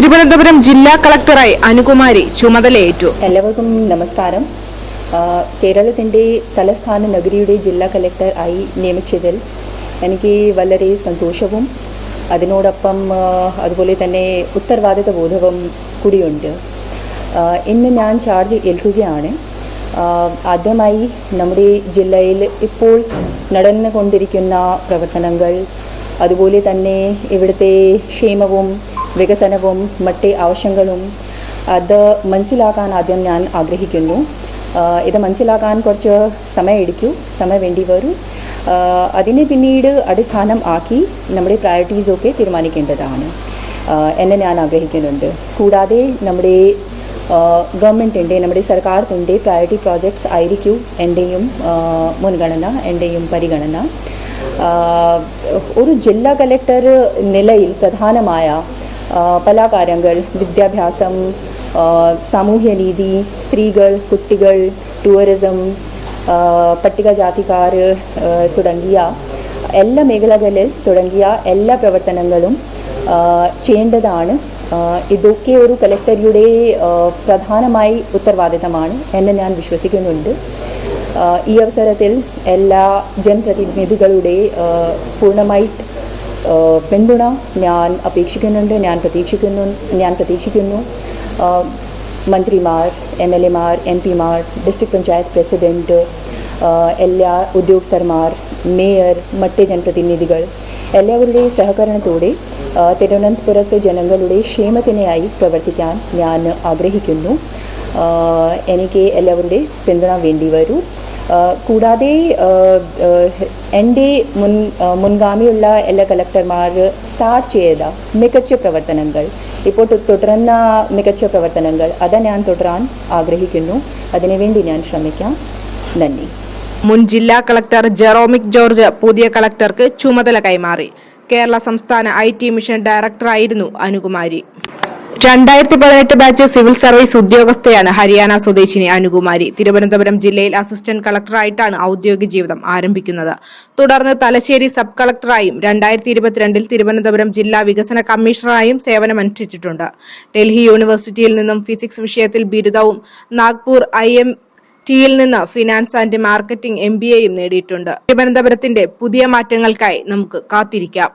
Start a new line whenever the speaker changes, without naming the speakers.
തിരുവനന്തപുരം ജില്ലാ കളക്ടറായി അനുകുമാരി ചുമതലയേറ്റു.
എല്ലാവർക്കും നമസ്കാരം. കേരളത്തിന്റെ തലസ്ഥാന നഗരിയുടെ ജില്ലാ കളക്ടർ ആയി നിയമിച്ചതിൽ എനിക്ക് വളരെ സന്തോഷവും അതിനോടൊപ്പം അതുപോലെ തന്നെ ഉത്തരവാദിത്ത ബോധവും കൂടിയുണ്ട്. ഇന്ന് ഞാൻ ചാർജ് ഏൽക്കുകയാണ്. ആദ്യമായി നമ്മുടെ ജില്ലയിൽ ഇപ്പോൾ നടന്നുകൊണ്ടിരിക്കുന്ന പ്രവർത്തനങ്ങൾ അതുപോലെ തന്നെ ഇവിടുത്തെ ക്ഷേമവും വികസനവും മറ്റ് ആവശ്യങ്ങളും അത് മനസ്സിലാക്കാൻ ആദ്യം ഞാൻ ആഗ്രഹിക്കുന്നു. ഇത് മനസ്സിലാക്കാൻ കുറച്ച് സമയമെടുക്കും. സമയം വേണ്ടി വരും അതിനെ പിന്നീട് അടിസ്ഥാനം ആക്കി നമ്മുടെ പ്രയോറിറ്റീസൊക്കെ തീരുമാനിക്കേണ്ടതാണ്. എന്നെ ഞാൻ ആഗ്രഹിക്കുന്നുണ്ട്. കൂടാതെ നമ്മുടെ ഗവൺമെന്റിന്റെ നമ്മുടെ സർക്കാരിന്റെ പ്രയോറിറ്റി പ്രോജക്ട്സ് ആയിരിക്കും എന്റെയും മുൻഗണന എന്റെയും പരിഗണന. ഒരു ജില്ലാ കലക്ടർ നിലയിൽ പ്രധാനമായ പല വിദ്യാഭ്യാസം സാമൂഹ്യനീതി സ്ത്രീകൾ കുട്ടികൾ ടൂറിസം പട്ടികജാതിക്കാർ തുടങ്ങിയ എല്ലാ മേഖലകളിൽ തുടങ്ങിയ എല്ലാ പ്രവർത്തനങ്ങളും ചെയ്യേണ്ടതാണ്. ഇതൊക്കെ ഒരു കലക്ടറിയുടെ പ്രധാനമായി ഉത്തരവാദിത്തമാണ് എന്ന് ഞാൻ വിശ്വസിക്കുന്നുണ്ട്. ഈ അവസരത്തിൽ എല്ലാ ജനപ്രതിനിധികളുടെ പൂർണമായി പിന്തുണ ഞാൻ അപേക്ഷിക്കുന്നുണ്ട് ഞാൻ പ്രതീക്ഷിക്കുന്നു ഞാൻ പ്രതീക്ഷിക്കുന്നു. മന്ത്രിമാർ എം എൽ എമാർ എം പിമാർ ഡിസ്ട്രിക്ട് പഞ്ചായത്ത് പ്രസിഡന്റ് എല്ലാ ഉദ്യോഗസ്ഥന്മാർ മേയർ മറ്റ് ജനപ്രതിനിധികൾ എല്ലാവരുടെയും സഹകരണത്തോടെ തിരുവനന്തപുരത്തെ ജനങ്ങളുടെ ക്ഷേമത്തിനായി പ്രവർത്തിക്കാൻ ഞാൻ ആഗ്രഹിക്കുന്നു. എനിക്ക് എല്ലാവരുടെയും പിന്തുണ വേണ്ടി വരൂ. കൂടാതെ എന്റെ മുൻ മുൻഗാമിയുള്ള എല്ലാ കളക്ടർമാർ സ്റ്റാർട്ട് ചെയ്ത മികച്ച പ്രവർത്തനങ്ങൾ. ഇപ്പോൾ തുടർന്ന മികച്ച പ്രവർത്തനങ്ങൾ അത് ഞാൻ തുടരാൻ ആഗ്രഹിക്കുന്നു. അതിനുവേണ്ടി ഞാൻ ശ്രമിക്കാം. നന്ദി.
മുൻ ജില്ലാ കളക്ടർ ജെറോമിക് ജോർജ് പുതിയ കളക്ടർക്ക് ചുമതല കൈമാറി. കേരള സംസ്ഥാന ഐ ടി മിഷൻ ഡയറക്ടറായിരുന്നു അനുകുമാരി. രണ്ടായിരത്തി പതിനെട്ട് ബാച്ച് സിവിൽ സർവീസ് ഉദ്യോഗസ്ഥയാണ് ഹരിയാന സ്വദേശിനി അനുകുമാരി. തിരുവനന്തപുരം ജില്ലയിൽ അസിസ്റ്റന്റ് കളക്ടറായിട്ടാണ് ഔദ്യോഗിക ജീവിതം ആരംഭിക്കുന്നത്. തുടർന്ന് തലശ്ശേരി സബ് കളക്ടറായും രണ്ടായിരത്തി ഇരുപത്തിരണ്ടിൽ തിരുവനന്തപുരം ജില്ലാ വികസന കമ്മീഷണറായും സേവനമനുഷ്ഠിച്ചിട്ടുണ്ട്. ഡൽഹി യൂണിവേഴ്സിറ്റിയിൽ നിന്നും ഫിസിക്സ് വിഷയത്തിൽ ബിരുദവും നാഗ്പൂർ ഐ എം ടിയിൽ നിന്ന് finance and marketing M B എയും നേടിയിട്ടുണ്ട്. തിരുവനന്തപുരത്തിന്റെ പുതിയ മാറ്റങ്ങൾക്കായി നമുക്ക് കാത്തിരിക്കാം.